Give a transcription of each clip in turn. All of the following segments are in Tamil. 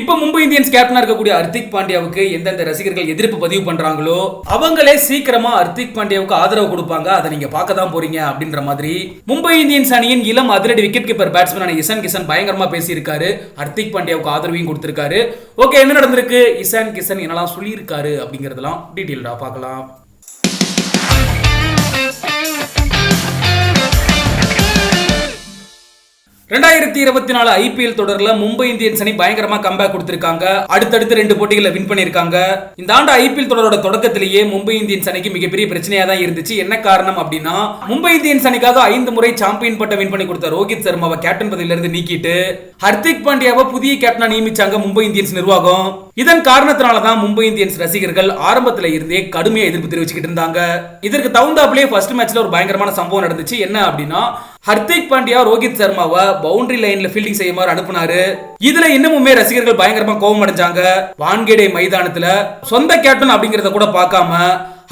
இப்ப மும்பை இந்தியன்ஸ் கேப்டனா இருக்கக்கூடிய ஹர்திக் பாண்டியாவுக்கு எந்தெந்த ரசிகர்கள் எதிர்ப்பு பதிவு பண்றாங்களோ அவங்களே சீக்கிரமா ஹர்திக் பாண்டியாவுக்கு ஆதரவு கொடுப்பாங்க. அதை நீங்க பார்க்க தான் போறீங்க அப்படின்ற மாதிரி மும்பை இந்தியன்ஸ் அணியின் இளம் அதிரடி விக்கெட் கீப்பர் பேட்ஸ்மேனான இசான் கிஷன் பயங்கரமா பேசியிருக்காரு. ஹர்திக் பாண்டியாவுக்கு ஆதரவையும் கொடுத்திருக்காரு. ஓகே என்ன நடந்திருக்கு? இசான் கிஷன் என்னெல்லாம் சொல்லியிருக்காரு அப்படிங்கறதெல்லாம் டீட்டெயில்டா பார்க்கலாம். ரெண்டாயிரத்தி இருபத்தி நாலு ஐபிஎல் தொடர்ல மும்பை இந்தியன்ஸ் அணி பயங்கரமா கம்பேக் கொடுத்திருக்காங்க. அடுத்தடுத்து ரெண்டு போட்டிகளை வின் பண்ணிருக்காங்க இந்த ஆண்டு ஐபிஎல் தொடரோட தொடக்கத்திலேயே மும்பை இந்தியன்ஸ் அணிக்கு மிகப்பெரிய பிரச்சனையா தான் இருந்துச்சு. என்ன காரணம் அப்படின்னா மும்பை இந்தியன்ஸ் அணிக்காக ஐந்து முறை சாம்பியன் பட்டம் வின் பண்ணி கொடுத்த ரோஹித் சர்மாவை கேப்டன் பதவியில இருந்து நீக்கிட்டு ஹர்திக் பாண்டியாவை புதிய கேப்டனா நியமிச்சாங்க மும்பை இந்தியன்ஸ் நிர்வாகம். இதன் காரணத்தினால தான் மும்பை இந்தியன்ஸ் ரசிகர்கள் ஆரம்பத்துல இருந்தே கடுமையா எதிர்ப்பு தெரிவிச்சுக்கிட்டு இருந்தாங்க. இதற்கு தகுந்தாப்புலயே ஃபர்ஸ்ட் மேட்ச்ல ஒரு பயங்கரமான சம்பவம் நடந்துச்சு. என்ன அப்படின்னா ஹர்திக் பாண்டியா ரோஹித் சர்மாவை பவுண்டரி லைன்ல ஃபீல்டிங் செய்யுமாறு அனுப்புனாரு. இதுல இன்னமுமே ரசிகர்கள் பயங்கரமா கோபம் அடைஞ்சாங்க. வான்கேடே மைதானத்துல சொந்த கேப்டன் அப்படிங்கறத கூட பார்க்காம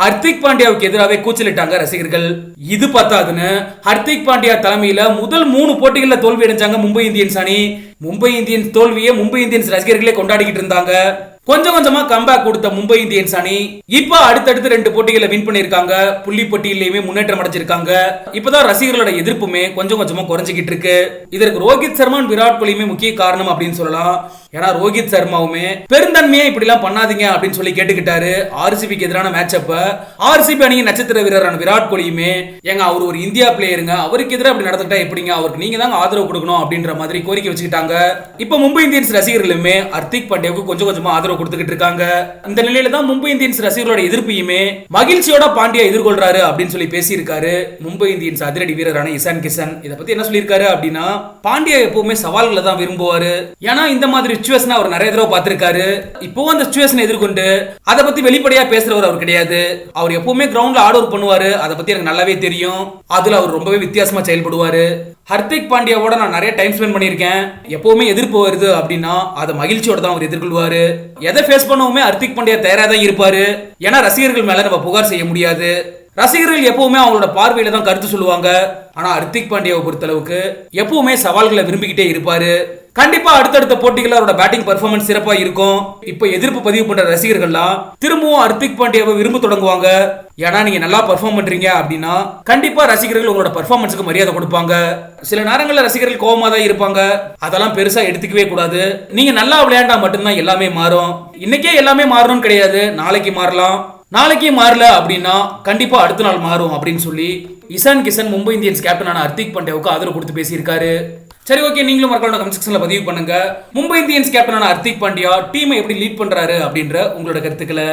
ஹர்திக் பாண்டியாவுக்கு எதிராகவே கூச்சலிட்டாங்க ரசிகர்கள். இது பத்தாதுன்னு ஹர்திக் பாண்டியா தலைமையில முதல் மூணு போட்டிகள்ல தோல்வி அடைஞ்சாங்க மும்பை இந்தியன்ஸ் அணி. மும்பை இந்தியன்ஸ் தோல்வியை மும்பை இந்தியன்ஸ் ரசிகர்களே கொண்டாடிக்கிட்டு இருந்தாங்க. கொஞ்சம் கொஞ்சமா கம்பேக் கொடுத்த மும்பை இந்தியன்ஸ் அணி இப்ப அடுத்தடுத்து ரெண்டு போட்டிகளை வின் பண்ணிருக்காங்க புள்ளி போட்டியிலயுமே முன்னேற்றம் அடைஞ்சிருக்காங்க. இப்பதான் ரசிகர்களோட எதிர்ப்புமே கொஞ்சம் கொஞ்சமா குறைஞ்சிக்கிட்டு இருக்கு. இதற்கு ரோஹித் சர்மா விராட் கோலியுமே முக்கிய காரணம் அப்படின்னு சொல்லலாம். ஏன்னா ரோஹித் சர்மாவுமே? பெருந்தன்மையை இப்படி எல்லாம் பண்ணாதீங்க அப்படின்னு சொல்லி கேட்டுக்கிட்டாரு. ஆர்சிபிக்கு எதிரான மேட்ச் அப்ப ஆர்சிபி அணியின் நட்சத்திர வீரரான விராட் கோலியுமே ஏங்க அவர் ஒரு இந்தியா பிளேயருங்க அவருக்கு எதிராக அப்படி நடந்துட்டா எப்படிங்க? அவருக்கு நீங்க தாங்க ஆதரவு கொடுக்கணும் அப்படின்ற மாதிரி கோரிக்கை வச்சுக்கிட்டாங்க. இப்ப மும்பை இந்தியன்ஸ் ரசிகர்களுமே ஹர்திக் பாண்டியாவுக்கு கொஞ்சம் கொஞ்சமா ஆதரவு கொடுத்துக்கிட்டு இருக்காங்க. அந்த நிலையில தான் மும்பை இந்தியன்ஸ் ரசிகர்களோட எதிர்ப்பையுமே மகிழ்ச்சியோட பாண்டியா எதிர்கொள்றாரு அப்படின்னு சொல்லி பேசியிருக்காரு மும்பை இந்தியன்ஸ் அதிரடி வீரரான இசான் கிஷன். இதை பத்தி என்ன சொல்லியிருக்காரு அப்படின்னா பாண்டியா எப்பவுமே சவால்களை தான் விரும்புவாரு. ஏன்னா இந்த மாதிரி சுச்சுவேஷன் அவர் நிறைய தடவை பார்த்திருக்காரு. இப்போ அந்த சுச்சுவேஷனை எதிர்கொண்டு அதை பத்தி வெளிப்படையா பேசுறவர் அவர் கிடையாது. அவர் எப்பவுமே கிரவுண்ட்ல ஆட் ஒர்க் பண்ணுவாரு. அதை பத்தி எனக்கு நல்லாவே தெரியும். அதுல அவர் ரொம்பவே வித்தியாசமா செயல்படுவாரு. ஹர்திக் பாண்டியாவோட நான் நிறைய டைம் ஸ்பெண்ட் பண்ணியிருக்கேன். எப்பவுமே எதிர்ப்பு வருது அப்படின்னா அதை மகிழ்ச்சியோட தான் அவர் எதிர்கொள்வாரு. எதை ஃபேஸ் பண்ணவுமே ஹர்திக் பாண்டியா தயாரா தான் இருப்பாரு. ஏன்னா ரசிகர்கள் மேல நம்ம புகார் செய்ய முடியாது. ரசிகர்கள் எப்பவுமே அவங்களோட பார்வையில தான் கருத்து சொல்லுவாங்க. ஆனா ஹர்திக் பாண்டியாவை பொறுத்தளவுக்கு எப்பவுமே சவால்களை விரும்பிக்கிட்டே இருப்பாரு. கண்டிப்பா அடுத்தடுத்த போட்டிகள் அவரோட பேட்டிங் பர்ஃபார்மன்ஸ் சிறப்பா இருக்கும். இப்போ எதிர்ப்பு பதிவு பண்ற ரசிகர்கள்லாம் திரும்பவும் ஹர்திக் பாண்டியாவை விரும்ப தொடங்குவாங்க. ஏன்னா நீங்க நல்லா பர்ஃபார்ம் பண்றீங்க அப்படின்னா கண்டிப்பா ரசிகர்கள் உங்களோட பர்ஃபார்மன்ஸுக்கு மரியாதை கொடுப்பாங்க. சில நேரங்களில் ரசிகர்கள் கோபமா தான் இருப்பாங்க. அதெல்லாம் பெருசா எடுத்துக்கவே கூடாது. நீங்க நல்லா விளையாண்டா மட்டும்தான் எல்லாமே மாறும். இன்னைக்கே எல்லாமே மாறணும்னு கிடையாது. நாளைக்கு மாறலாம். நாளைக்கே மாறல அப்படின்னா கண்டிப்பா அடுத்த நாள் மாறும் அப்படின்னு சொல்லி இசான் கிஷன் மும்பை இந்தியன்ஸ் கேப்டனான ஹர்திக் பாண்டியாவுக்கு ஆதரவு கொடுத்து பேசியிருக்காரு. சரி ஓகே. நீங்களும் மக்களோட கமெண்ட் செக்ஷன்ல பதிவு பண்ணுங்க. மும்பை இந்தியன்ஸ் கேப்டனான ஹர்திக் பாண்டியா டீமை எப்படி லீட் பண்றாரு அப்படின்ற உங்களோட கருத்துக்களை